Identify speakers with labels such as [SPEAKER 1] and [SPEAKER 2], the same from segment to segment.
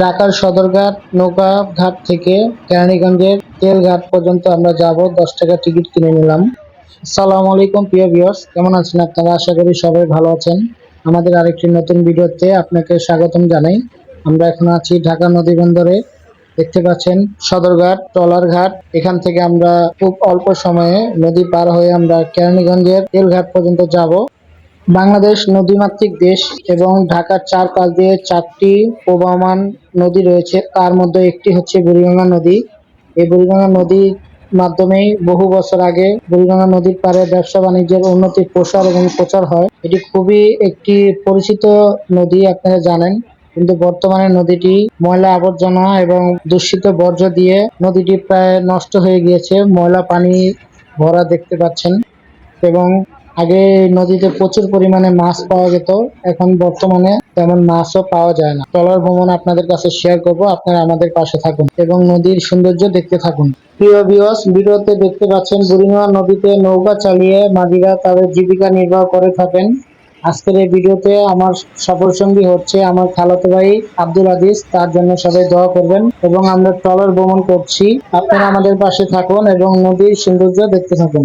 [SPEAKER 1] ঢাকার সদরঘাট, নৌকা ঘাট থেকে কেরানীগঞ্জের তেল ঘাট পর্যন্ত আমরা যাব। দশ টাকা টিকিট কিনে নিলাম। সালাম আলাইকুম, প্রিয় ভিউয়ার্স কেমন আছেন আপনারা? আশা করি সবাই ভালো আছেন। আমাদের আরেকটি নতুন ভিডিওতে আপনাকে স্বাগতম জানাই। আমরা এখন আছি ঢাকা নদী বন্দরে। দেখতে পাচ্ছেন, সদরঘাট, টলার ঘাট। এখান থেকে আমরা খুব অল্প সময়ে নদী পার হয়ে আমরা কেরানীগঞ্জের তেলঘাট পর্যন্ত যাব। বাংলাদেশ নদীমাতৃক দেশ এবং ঢাকার চারপাশ দিয়ে চারটি প্রবাহমান নদী রয়েছে। তার মধ্যে একটি হচ্ছে বুড়িগঙ্গা নদী। এই বুড়িগঙ্গা নদীর মাধ্যমেই বহু বছর আগে বুড়িগঙ্গা নদীর পারে ব্যবসা বাণিজ্যের উন্নতির প্রসার এবং প্রচার হয়। এটি খুবই একটি পরিচিত নদী, আপনারা জানেন। কিন্তু বর্তমানে নদীটি ময়লা আবর্জনা এবং দূষিত বর্জ্য দিয়ে নদীটি প্রায় নষ্ট হয়ে গিয়েছে। ময়লা পানি ভরা দেখতে পাচ্ছেন এবং আগে নদীতে প্রচুর পরিমাণে মাছ পাওয়া যেত, এখন বর্তমানে তেমন মাছও পাওয়া যায় না। ট্রলার ভ্রমণ আপনাদের কাছে শেয়ার করব, আপনারা আমাদের পাশে থাকুন এবং নদীর সৌন্দর্য দেখতে থাকুন। প্রিয় বিয়স ভিডিওতে দেখতে পাচ্ছেন বুড়িমা নদীতে নৌকা চালিয়ে মাঝিরা তাদের জীবিকা নির্বাহ করে থাকেন। আজকের এই ভিডিওতে আমার সফর সঙ্গী হচ্ছে আমার খালাতো ভাই আব্দুল আদিস তার জন্য সবাই দোয়া করবেন এবং আমরা ট্রলার ভ্রমণ করছি। আপনারা আমাদের পাশে থাকুন এবং নদীর সৌন্দর্য দেখতে থাকুন।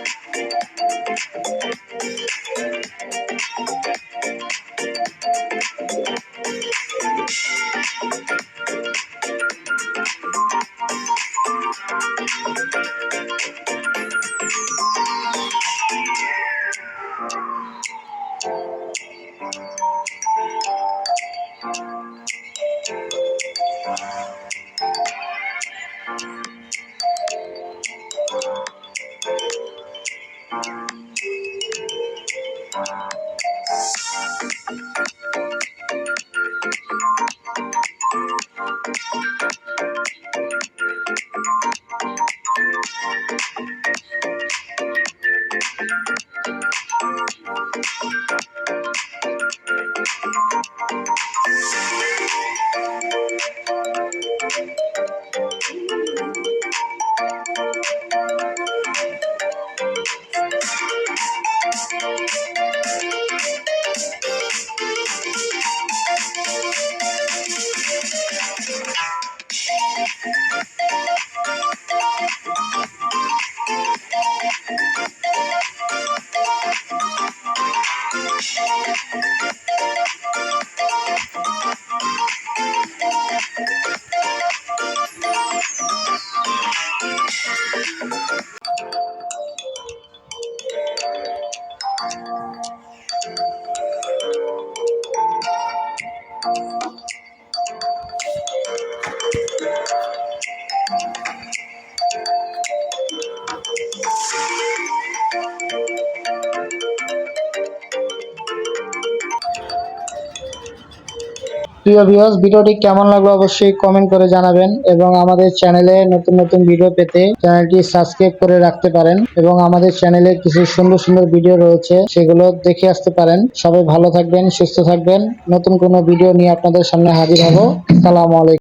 [SPEAKER 1] Thank you. প্রিয় ভিউয়ার্স ভিডিওটি কেমন লাগল অবশ্যই কমেন্ট করে জানাবেন এবং আমাদের চ্যানেলে নতুন নতুন ভিডিও পেতে চ্যানেলটি সাবস্ক্রাইব করে রাখতে পারেন এবং আমাদের চ্যানেলে কিছু সুন্দর সুন্দর ভিডিও রয়েছে, সেগুলো দেখে আসতে পারেন। সবাই ভালো থাকবেন, সুস্থ থাকবেন। নতুন কোনো ভিডিও নিয়ে আপনাদের সামনে হাজির হব। সালামু আলাইকুম।